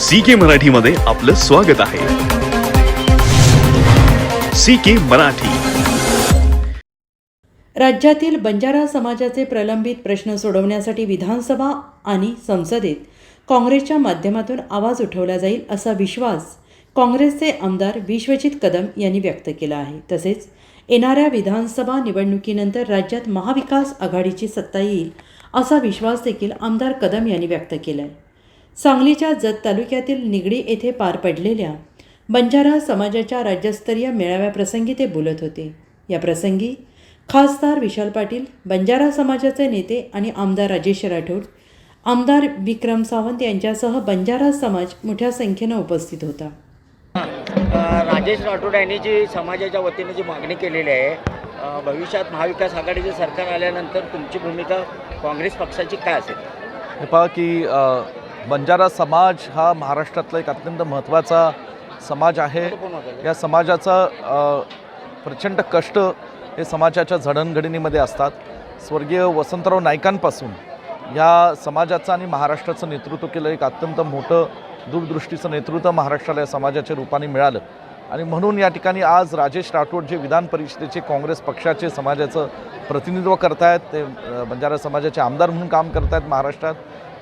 C के मराठीमध्ये आपलं स्वागत आहे. C K Marathi. राज्यातील बंजारा समाजाचे प्रलंबित प्रश्न सोडवण्यासाठी विधानसभा आणि संसदेत काँग्रेसच्या माध्यमातून आवाज उठवला जाईल असा विश्वास काँग्रेसचे आमदार विश्वजित कदम यांनी व्यक्त केला आहे. तसेच येणाऱ्या विधानसभा निवडणुकीनंतर राज्यात महाविकास आघाडीची सत्ता येईल असा विश्वास देखील आमदार कदम यांनी व्यक्त केला आहे सांगलीच्या जत तालुक्यातील निगडी येथे पार पडलेल्या बंजारा समाजाच्या राज्यस्तरीय मेळाव्याप्रसंगी ते बोलत होते. या प्रसंगी खासदार विशाल पाटील बंजारा समाजाचे नेते आणि आमदार राजेश राठोड आमदार विक्रम सावंत यांच्यासह बंजारा समाज मोठ्या संख्येनं उपस्थित होता. राजेश राठोड यांनी जी समाजाच्या वतीने जी मागणी केलेली आहे भविष्यात महाविकास आघाडीचे सरकार आल्यानंतर तुमची भूमिका काँग्रेस पक्षाची काय असेल? हे पहा की बंजारा समाज हा महाराष्ट्रातला एक अत्यंत महत्त्वाचा समाज आहे. या समाजाचा प्रचंड कष्ट हे समाजाच्या जडणघडणीमध्ये असतात. स्वर्गीय वसंतराव नाईकांपासून या समाजाचं आणि महाराष्ट्राचं नेतृत्व केलं एक अत्यंत मोठं दूरदृष्टीचं नेतृत्व महाराष्ट्राला या समाजाच्या रूपाने मिळालं. आणि म्हणून या ठिकाणी आज राजेश राठोड जे विधान परिषदेचे काँग्रेस पक्षाचे समाजाचं प्रतिनिधित्व करतायत ते बंजारा समाजाचे आमदार म्हणून काम करतायत महाराष्ट्रात.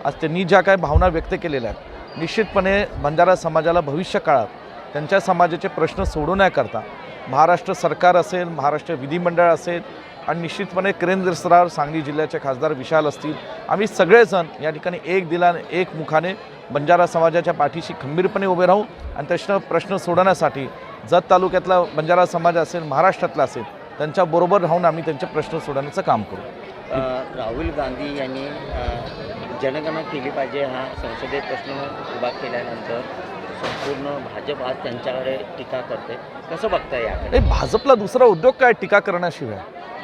आज त्यांनी ज्या काही भावना व्यक्त केलेल्या आहेत निश्चितपणे बंजारा समाजाला भविष्य काळात त्यांच्या समाजाचे प्रश्न सोडवण्याकरता महाराष्ट्र सरकार असेल महाराष्ट्र विधिमंडळ असेल आणि निश्चितपणे क्रेंद्र स्तरावर सांगली जिल्ह्याचे खासदार विशाल असतील आम्ही सगळेजण या ठिकाणी एक दिलाने एक मुखाने बंजारा समाजाच्या पाठीशी खंबीरपणे उभे राहू आणि प्रश्न प्रश्न सोडवण्यासाठी जत तालुक्यातला बंजारा समाज असेल महाराष्ट्रातला असेल त्यांच्याबरोबर राहून आम्ही त्यांचे प्रश्न सोडवण्याचं काम करू. राहुल गांधी यांनी जनगणना केली पाहिजे हा संसदेत प्रश्न उभा केल्यानंतर संपूर्ण भाजप आज त्यांच्याकडे टीका करते. कसं बघताय याकडे? नाही भाजपला दुसरा उद्योग काय टीका करण्याशिवाय?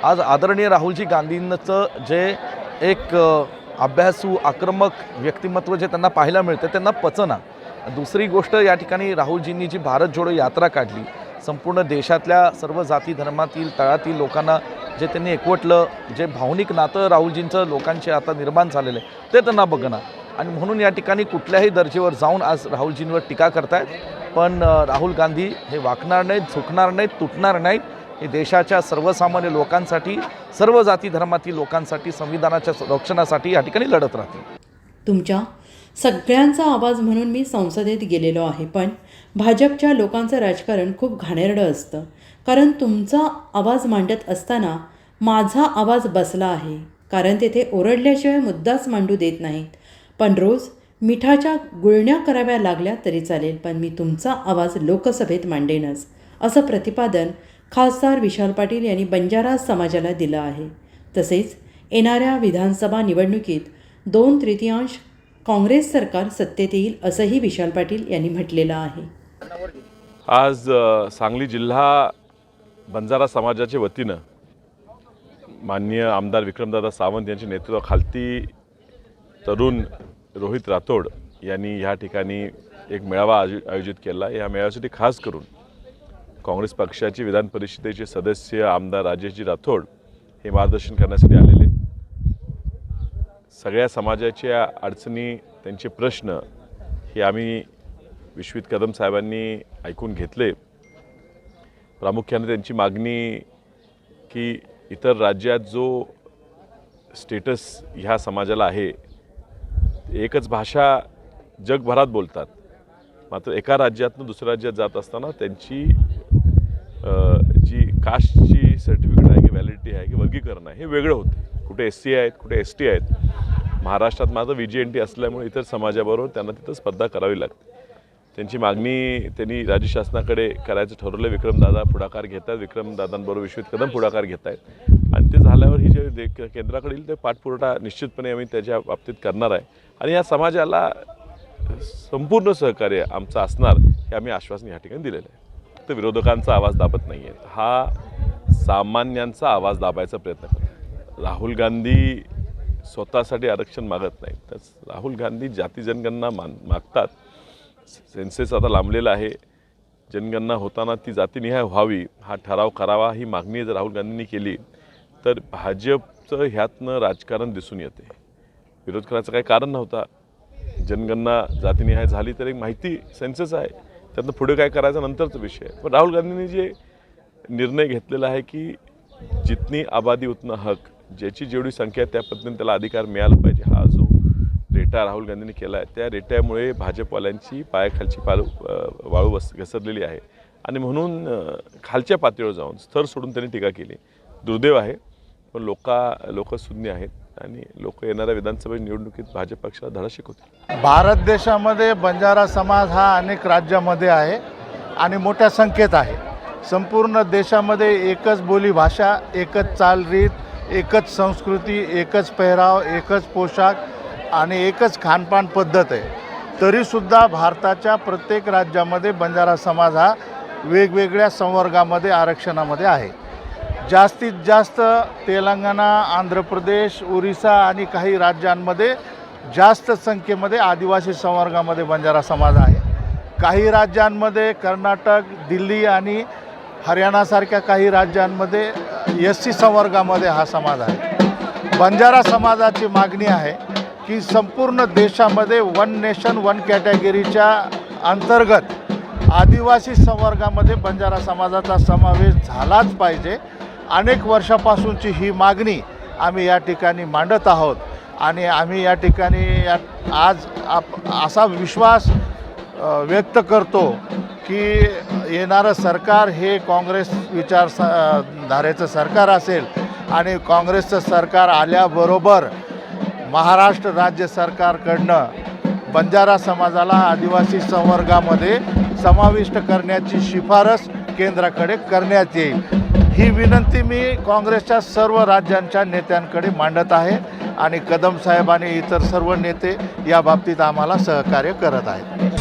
आज आदरणीय राहुलजी गांधींचं जे एक अभ्यासू आक्रमक व्यक्तिमत्व जे त्यांना पाहायला मिळतं त्यांना पचना. दुसरी गोष्ट या ठिकाणी राहुलजींनी जी भारत जोडो यात्रा काढली संपूर्ण देशातल्या सर्व जाती धर्मातील तळातील लोकांना जे त्यांनी एकवटलं जे भावनिक नातं राहुलजींचं लोकांचे आता निर्माण झालेलं आहे ते त्यांना बघणं आणि म्हणून या ठिकाणी कुठल्याही दर्जेवर जाऊन आज राहुलजींवर टीका करतायत. पण राहुल गांधी हे वाकणार नाहीत झुकणार नाहीत तुटणार नाहीत. हे देशाच्या सर्वसामान्य लोकांसाठी सर्व जाती धर्मातील लोकांसाठी संविधानाच्या रक्षणासाठी या ठिकाणी लढत राहतील. तुमच्या सगळ्यांचा आवाज म्हणून मी संसदेत गेलेलो आहे पण भाजपच्या लोकांचं राजकारण खूप घाणेरडं असतं. कारण तुमचा आवाज मांडत असताना माझा आवाज बसला आहे. कारण तेथे ओरडल्याशिवाय मुद्दाच मांडू देत नाहीत. पण रोज मिठाच्या गुळण्या कराव्या लागल्या तरी चालेल पण मी तुमचा आवाज लोकसभेत मांडेनच असं प्रतिपादन खासदार विशाल पाटील यांनी बंजारा समाजाला दिलं आहे. तसेच येणाऱ्या विधानसभा निवडणुकीत दोन तृतीयांश काँग्रेस सरकार सत्तेत येईल असंही विशाल पाटील यांनी म्हटलेलं आहे. आज सांगली जिल्हा बंजारा समाजाच्या वतीनं माननीय आमदार विक्रमदादा सावंत यांच्या नेतृत्वाखालती तरुण रोहित राठोड यांनी ह्या ठिकाणी एक मेळावा आयोजित केला. या मेळाव्यासाठी खास करून काँग्रेस पक्षाचे विधान परिषदेचे सदस्य आमदार राजेशजी राठोड हे मार्गदर्शन करण्यासाठी आलेले. सगळ्या समाजाच्या अडचणी त्यांचे प्रश्न हे आम्ही विश्वित कदम साहेबांनी ऐकून घेतले. प्रामुख्याने त्यांची मागणी की इतर राज्यात जो स्टेटस ह्या समाजाला आहे एकच भाषा जगभरात बोलतात. मात्र एका राज्यातनं दुसऱ्या राज्यात जात असताना त्यांची जी कास्टची सर्टिफिकेट आहे की व्हॅलिडिटी आहे की वर्गीकरण आहे हे वेगळं होते. कुठे एस सी आहेत कुठे एस टी आहेत. महाराष्ट्रात माझं व्ही जी एन टी असल्यामुळे इतर समाजाबरोबर त्यांना तिथं स्पर्धा करावी लागते. त्यांची मागणी त्यांनी राज्य शासनाकडे करायचं ठरवलं. विक्रमदादा पुढाकार घेत आहेत विक्रमदादांबरोबर विश्वित कदम पुढाकार घेत आहेत आणि ते झाल्यावर ही जे देख केंद्राकडे येईल ते पाठपुरवठा निश्चितपणे आम्ही त्याच्या बाबतीत करणार आहे. आणि या समाजाला संपूर्ण सहकार्य आमचं असणार हे आम्ही आश्वासन या ठिकाणी दिलेलं आहे. फक्त विरोधकांचा आवाज दाबत नाही आहे हा सामान्यांचा आवाज दाबायचा प्रयत्न करतो राहुल गांधी स्वतःसाठी आरक्षण मागत नाही तर राहुल गांधी जाती जनगणना मान मागतात. सेन्सेस आता लांबलेला आहे. जनगणना होताना ती जातीनिहाय व्हावी हा ठराव करावा ही मागणी जर राहुल गांधींनी केली तर भाजपचं ह्यातनं राजकारण दिसून येते. विरोध करायचं काही कारण नव्हता. जनगणना जातीनिहाय झाली तर एक माहिती सेन्सेस आहे. त्यातनं पुढे काय करायचा नंतरचा विषय. आहे पण राहुल गांधींनी जे निर्णय घेतलेला आहे की जितनी आबादी उतना हक ज्याची जेवढी संख्या आहे त्या पद्धतीने त्याला अधिकार मिळाला पाहिजे. हा जो रेटा राहुल गांधींनी केला आहे. त्या रेट्यामुळे भाजपवाल्यांची पायाखालची पालू वाळू बस घसरलेली आहे. आणि म्हणून खालच्या पातळीवर जाऊन स्तर सोडून त्यांनी टीका केली. दुर्दैव आहे पण लोका लोक शून्य आहेत आणि लोक येणाऱ्या विधानसभा निवडणुकीत भाजप पक्षाला धडा शिकवतील. भारत देशामध्ये बंजारा समाज हा अनेक राज्यामध्ये आहे आणि मोठ्या संख्येत आहे. संपूर्ण देशामध्ये एकच बोलीभाषा एकच चालरीत एकच संस्कृती एकच पेहराव एकच पोशाख आणि एकच खानपान पद्धत आहे. तरीसुद्धा भारताच्या प्रत्येक राज्यामध्ये बंजारा समाज हा वेगवेगळ्या संवर्गामध्ये आरक्षणामध्ये आहे. जास्तीत जास्त तेलंगणा आंध्र प्रदेश ओरिसा आणि काही राज्यांमध्ये जास्त संख्येमध्ये आदिवासी संवर्गामध्ये बंजारा समाज आहे. काही राज्यांमध्ये कर्नाटक दिल्ली आणि हरियाणासारख्या काही राज्यांमध्ये एस सी संवर्गामध्ये हा समाज आहे. बंजारा समाजाची मागणी आहे. की संपूर्ण देशामध्ये वन नेशन वन कॅटेगरीच्या अंतर्गत आदिवासी संवर्गामध्ये बंजारा समाजाचा समावेश झालाच पाहिजे. अनेक वर्षापासूनची ही मागणी आम्ही या ठिकाणी मांडत आहोत. आणि आम्ही या ठिकाणी या आज आप असा विश्वास व्यक्त करतो की येणारं सरकार हे काँग्रेस विचार धारेचं सरकार असेल आणि काँग्रेसचं सरकार आल्याबरोबर महाराष्ट्र राज्य सरकारकडनं बंजारा समाजाला आदिवासी संवर्गामध्ये समाविष्ट करण्याची शिफारस केंद्राकडे करण्यात येईल. ही विनंती मी काँग्रेसच्या सर्व राज्यांच्या नेत्यांकडे मांडत आहे आणि कदम साहेब आणि इतर सर्व नेते या बाबतीत आम्हाला सहकार्य करत आहेत.